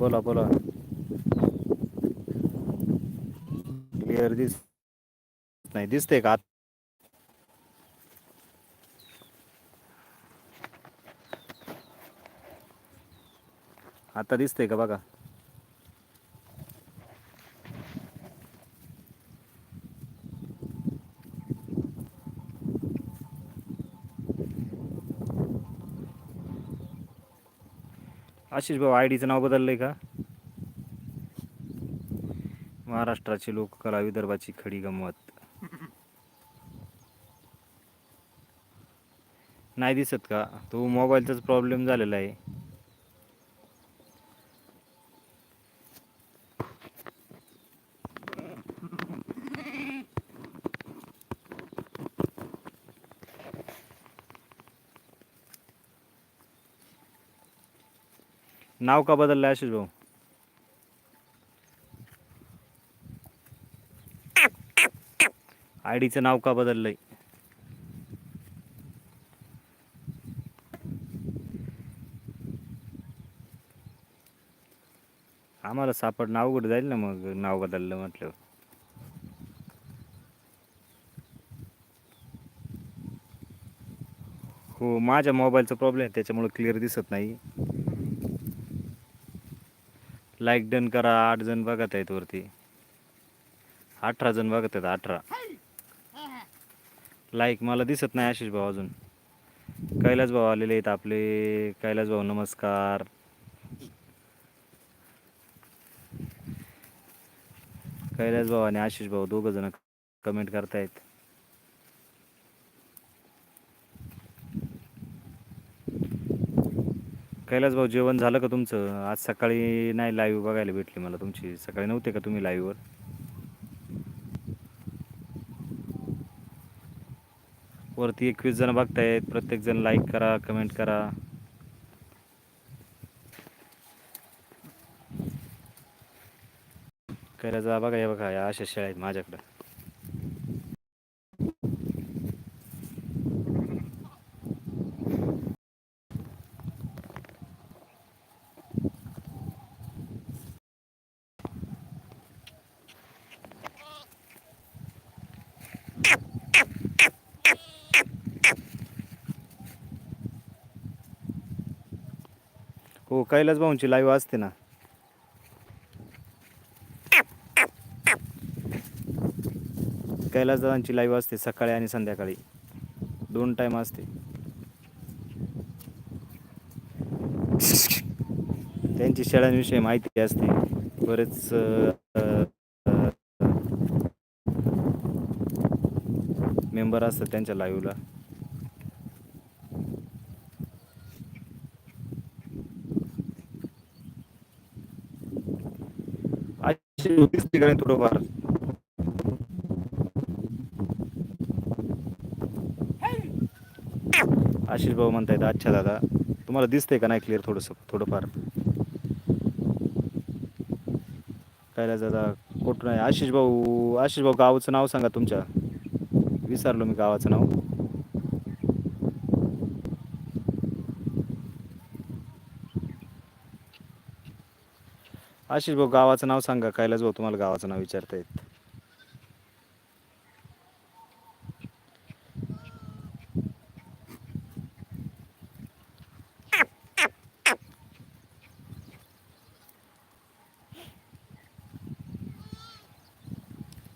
बोला बोला. क्लिअर दिस नाही दिसते का? आता दिसतंय का बघा? आशिष भाऊ आय डीचं नाव बदललं आहे का? महाराष्ट्राची लोककला विदर्भाची खडी गंमत नाही दिसत का? तो मोबाईलचाच प्रॉब्लेम झालेला आहे. नाव का बदललं आशिष भाऊ? आय डीचं नाव का बदललंय? आम्हाला सापड नाव कुठे जाईल ना मग नाव बदललं म्हटलं हो माझ्या मोबाईलचा प्रॉब्लेम आहे त्याच्यामुळे क्लिअर दिसत नाही. लाईक डन करा आठ जण बघत आहेत वरती. अठरा जण बघत आहेत अठरा. लाईक मला दिसत नाही आशिष भाऊ अजून. कैलास भाऊ आलेले आहेत आपले. कैलास भाऊ नमस्कार. कैलास भाऊ आणि आशिष भाऊ दोघं जण कमेंट करतायत. कैलास भाऊ जेवण झालं का तुमचं? आज सकाळी नाही लाईव्ह बघायला भेटली मला तुमची. सकाळी नव्हते का तुम्ही लाईव्हवर वरती एकवीस जण बघतायत. प्रत्येक जण लाईक करा कमेंट करा. कैलास बघा हे बघा या अशा शेळ्या आहेत माझ्याकडं. कैलास भाऊंची लाईव्ह असते ना. कैलास दादांची लाईव्ह असते सकाळी आणि संध्याकाळी. दोन टाईम असते. त्यांची शेळ्यांविषयी माहिती असते. बरेच मेंबर असतात त्यांच्या लाईव्हला अशी ठिकाणी थोडंफार आशिष भाऊ म्हणतायत अच्छा दादा तुम्हाला दिसतंय का नाही क्लिअर थोडंसं थोडंफार? कैलास दादा कुठं नाही. आशिष भाऊ आशिष भाऊ गावाचं नाव सांगा तुमच्या. विसरलो मी गावाचं नाव. आशिष भाऊ गावाचं नाव सांगा. कैलास भाऊ तुम्हाला गावाचं नाव विचारता येत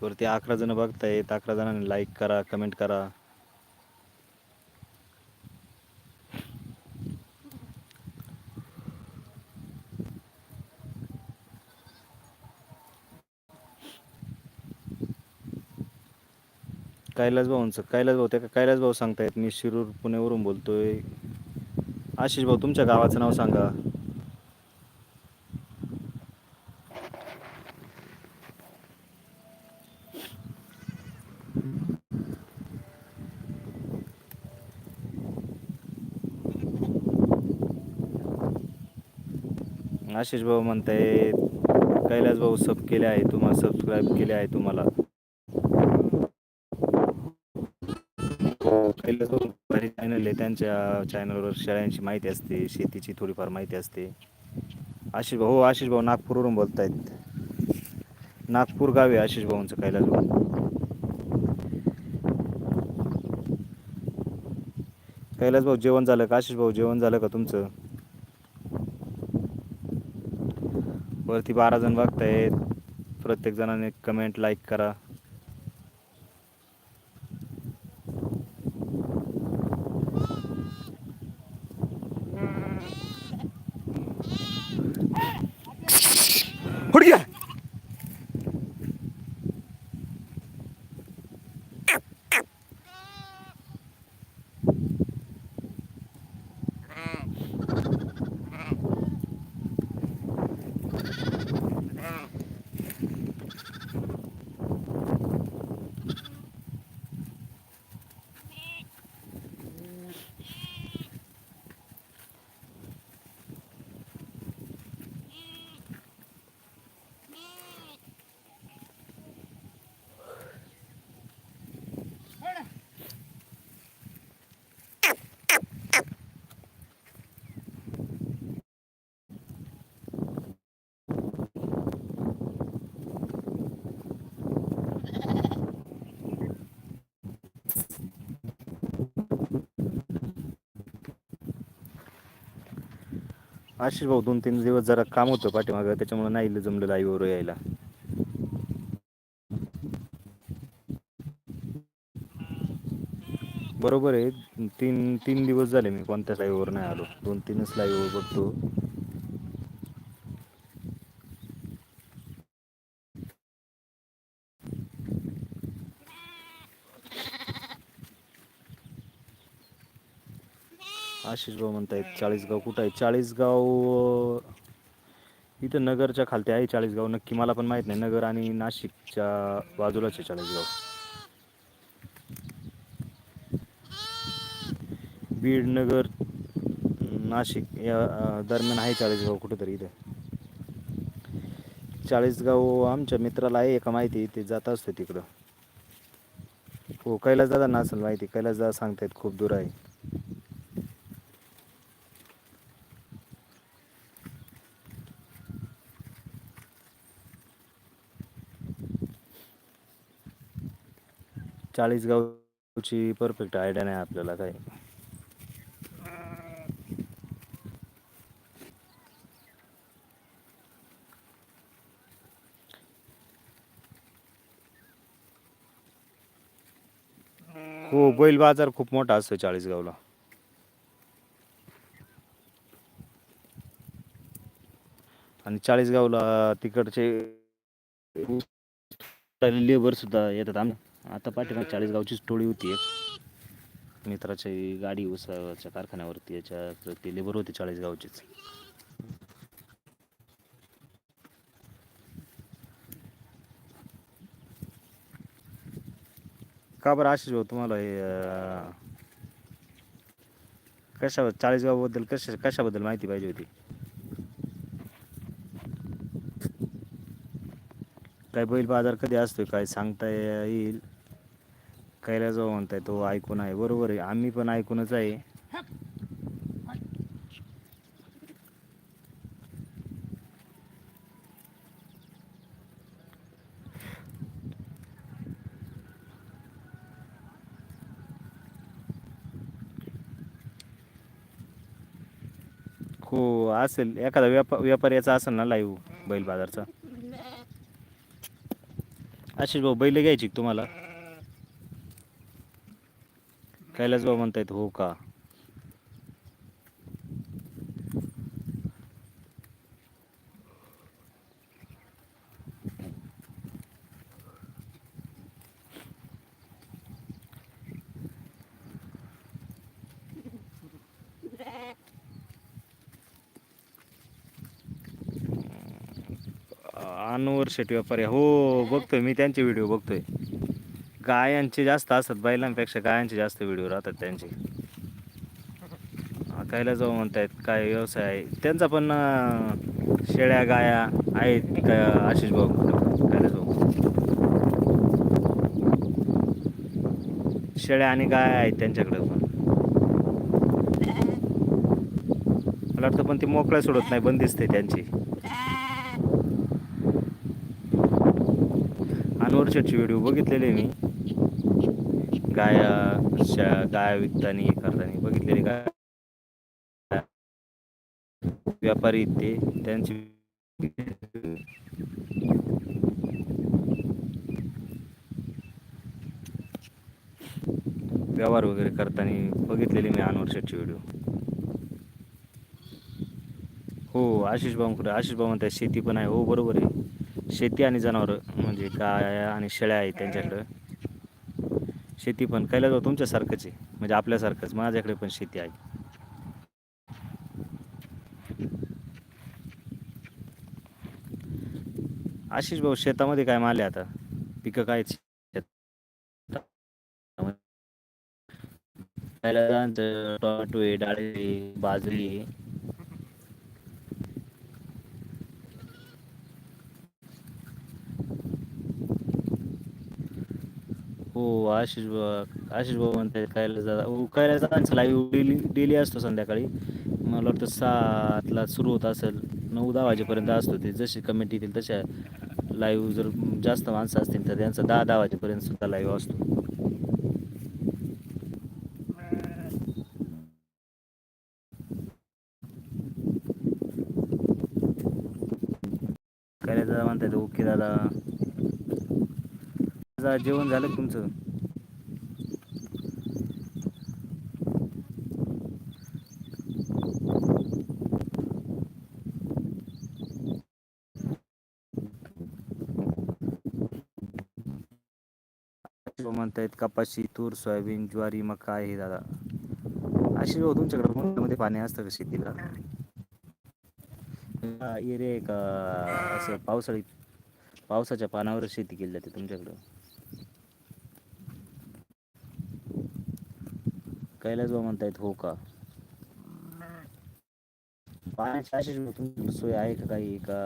वरती अकरा जण बघतायत. अकरा जणांनी लाईक करा कमेंट करा. कैलास भाऊंचं कैलास भाऊ त्या कैलास भाऊ सांगतायत मी शिरूर पुण्यावरून बोलतोय. आशिष भाऊ तुमच्या गावाचं नाव सांगा. आशिष भाऊ म्हणतायत कैलास भाऊ सब केले आहे तुम्हाला सबस्क्राईब केले आहे तुम्हाला. कैलास चॅनल आहे त्यांच्या चॅनलवर शेळ्यांची माहिती असते शेतीची थोडीफार माहिती असते. आशिष भाऊ हो आशिष भाऊ नागपूरवरून बोलतायत. नागपूर गाव आहे आशिष भाऊंचं कैलास भाऊ कैलास भाऊ जेवण झालं का? आशिष भाऊ जेवण झालं का तुमचं? वरती बारा जण बघतायत प्रत्येक जणाने कमेंट लाईक करा. आशिष भाऊ दोन तीन दिवस जरा काम होतं पाठीमागं त्याच्यामुळे नाही जमलं लाईव्हवर यायला. बरोबर आहे. तीन तीन दिवस झाले मी कोणत्याच लाईव्हवर नाही आलो. दोन तीनच लाईव्हवर बघतो. आशिष भाऊ म्हणतायत चाळीसगाव कुठं आहे? चाळीसगाव इथं नगरच्या खालती आहे चाळीसगाव. नक्की मला पण माहीत नाही. नगर आणि नाशिकच्या बाजूलाच आहे चाळीसगाव. बीड नगर नाशिक या दरम्यान आहे चाळीसगाव कुठंतरी इथं. चाळीसगाव आमच्या मित्राला आहे एका माहिती ते जात असते तिकडं. हो कैलास दादा ना असेल माहिती. कैलास दादा सांगतायत खूप दूर आहे. चाळीसगावची परफेक्ट आयडिया नाही आपल्याला काही. हो बैल बाजार खूप मोठा असतो चाळीसगावला आणि चाळीसगावला तिकडचे लेबर सुद्धा येतात आम्ही आता पाठीमागे चाळीसगावचीच टोळी होती एक. मित्राची गाडी उसाच्या कारखान्यावरती याच्या ते लेबर होती चाळीसगावचीच का बरं आशिष भाऊ तुम्हाला हे अं, कशा चाळीसगावबद्दल कशा कशाबद्दल माहिती पाहिजे होती? काय बैल बाजार कधी असतोय काय सांगता येईल? कैलासभाऊ म्हणताय तो ऐकून आहे. बरोबर आहे. आम्ही पण ऐकूनच आहे. हो असेल. एखादा व्यापा व्यापाऱ्याचा असेल ना लाईव्ह बैल बाजारचा? आशिष भाऊ बैल घ्यायची तुम्हाला? कैलास भाऊ म्हणतायत हो का? अनवर शेट व्यापारी हो बघतोय मी त्यांचे व्हिडिओ बघतोय. गायांचे जास्त असतात बैलांपेक्षा गायांचे जास्त व्हिडिओ राहतात त्यांचे. कायला जाऊ म्हणतायत काय व्यवसाय आहे? त्यांचा पण शेळ्या गाया आहेत का आशिष भाऊ? कायला जाऊ? शेळ्या आणि गाया आहेत त्यांच्याकडे पण. मला वाटतं पण ती मोकळ्या सोडत नाही बंदिस्त आहे त्यांची. अनवर शेटचे व्हिडिओ बघितलेले मी. गाया गाय गाया विकतानी करताना बघितलेले गाय व्यापारी ते त्यांची व्यवहार वगैरे करताना बघितलेले मी अनवर शेटचे व्हिडिओ हो आशिष भाऊंकडे आशिष बाबा म्हणतात शेती पण आहे. हो बरोबर आहे. शेती आणि जनावरं म्हणजे गाय आणि शेळ्या आहेत त्यांच्याकडं. शेती पण कैलास भाऊ तुमच्यासारखंच आहे. म्हणजे आपल्यासारखंच माझ्याकडे पण शेती आहे. आशिष भाऊ शेतामध्ये काय मारले आता? पिकं काय टोमॅटो आहे डाळी बाजरी हो आशिष बाबा आशिष बाबा म्हणताय कैलास दादा हो कैलास दादांचा लाईव्ह डेली डेली असतो संध्याकाळी. मला वाटतं सातला सुरू होत असेल नऊ दहा वाजेपर्यंत असतो ते. जशी कमेंट येतील तशा लाईव्ह जर जास्त माणसं असतील तर त्यांचा दहा दहा वाजेपर्यंत सुद्धा लाईव्ह असतो कैलास दादा म्हणतात ओके दादा दादा जेवण झालं तुमचं? म्हणतायत कपाशी तूर सोयाबीन ज्वारी मका आहे दादा. अशी तुमच्याकडे मध्ये पाणी असतं का शेतीला? एरिया आहे का असं पावसाळी पावसाच्या पानावर शेती केली जाते तुमच्याकडं. कैलास भाऊ म्हणतायत हो का? पाण्याची अशी सोय आहे का काही? का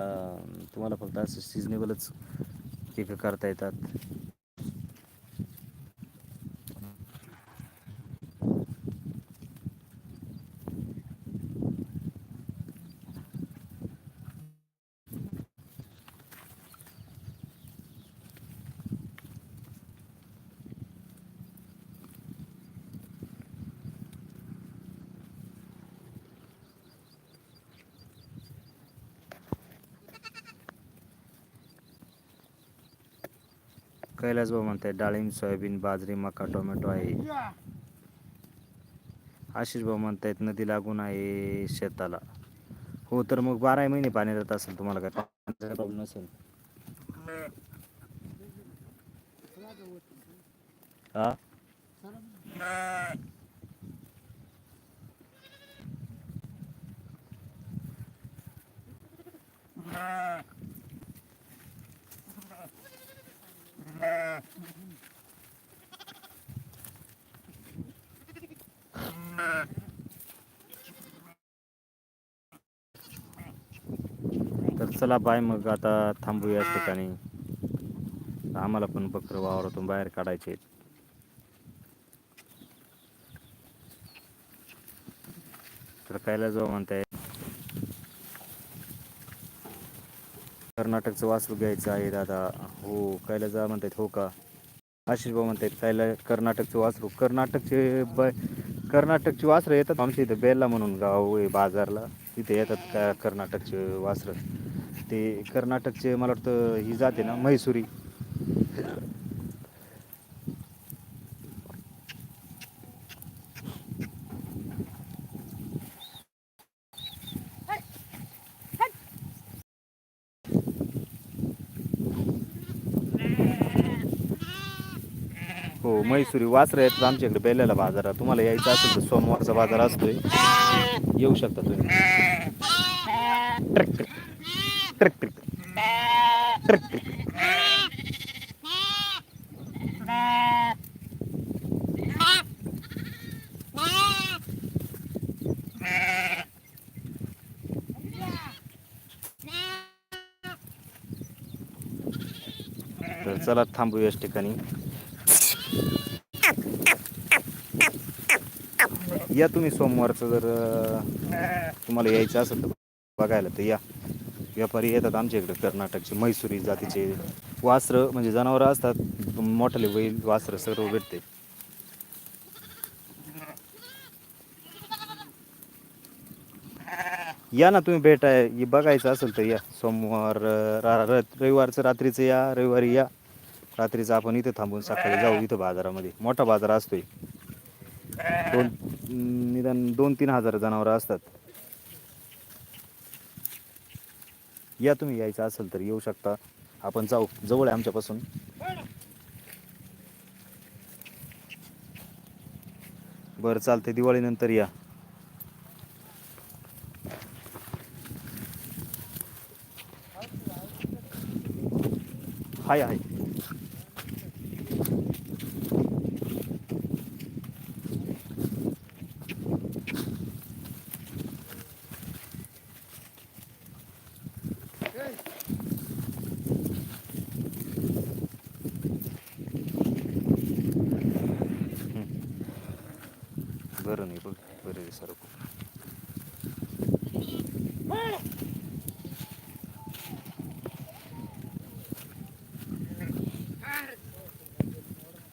तुम्हाला फक्त असं सिजनेबलच पिकं करता येतात? कैलास भाऊ म्हणतायत डाळिंब सोयाबीन बाजरी मका टोमॅटो आहे. आशिष भाऊ म्हणतायत नदी लागून आहे शेताला. हो तर मग बारा महिने पाणी जात असेल तुम्हाला काय? प्रॉब्लेम नसेल. हा. तर चला बाय मग आता थांबू या ठिकाणी. आम्हाला पण बकर वावरातून बाहेर काढायचे तर कायला जाऊ म्हणताय कर्नाटकचं वासरू घ्यायचं आहे दादा. हो कायला जा म्हणतात हो का? आशिष भाऊ म्हणतात कायला कर्नाटकचं वासरू. कर्नाटकचे ब कर्नाटकची वासरं येतात आमच्या इथं बेल्ला म्हणून गाव आहे बाजारला. तिथे येतात का कर्नाटकचे वासरं? ते कर्नाटकचे मला वाटतं ही जाते ना म्हैसुरी. मैसुरी वासरं आहेत आमच्याकडे बेल्याला बाजारात तुम्हाला यायचं असेल तर सोमवारचा बाजार असतोय. येऊ शकता तुम्ही. Truck truck truck truck truck. Truck तर चला थांबू याच ठिकाणी. या तुम्ही सोमवारचं जर तुम्हाला यायचं असेल तर बघायला तर या. व्यापारी येतात आमच्या इकडे कर्नाटकचे मैसुरी जातीचे वासरं म्हणजे जनावरं असतात. मोठाले बैल वासरं सर्व भेटते. या ना तुम्ही भेटाय बघायचं असेल तर या. सोमवार रा- रविवारचं रात्रीचं या रविवारी या. रात्रीचं आपण इथं थांबून सकाळी जाऊ इथं बाजारामध्ये. मोठा बाजार असतोय. दोन निदान दोन तीन हजार जनावरं असतात. या तुम्ही यायचं असेल तर येऊ शकता. आपण जाऊ. जवळ आहे आमच्यापासून. बरं चालते दिवाळीनंतर या. हाय हाय.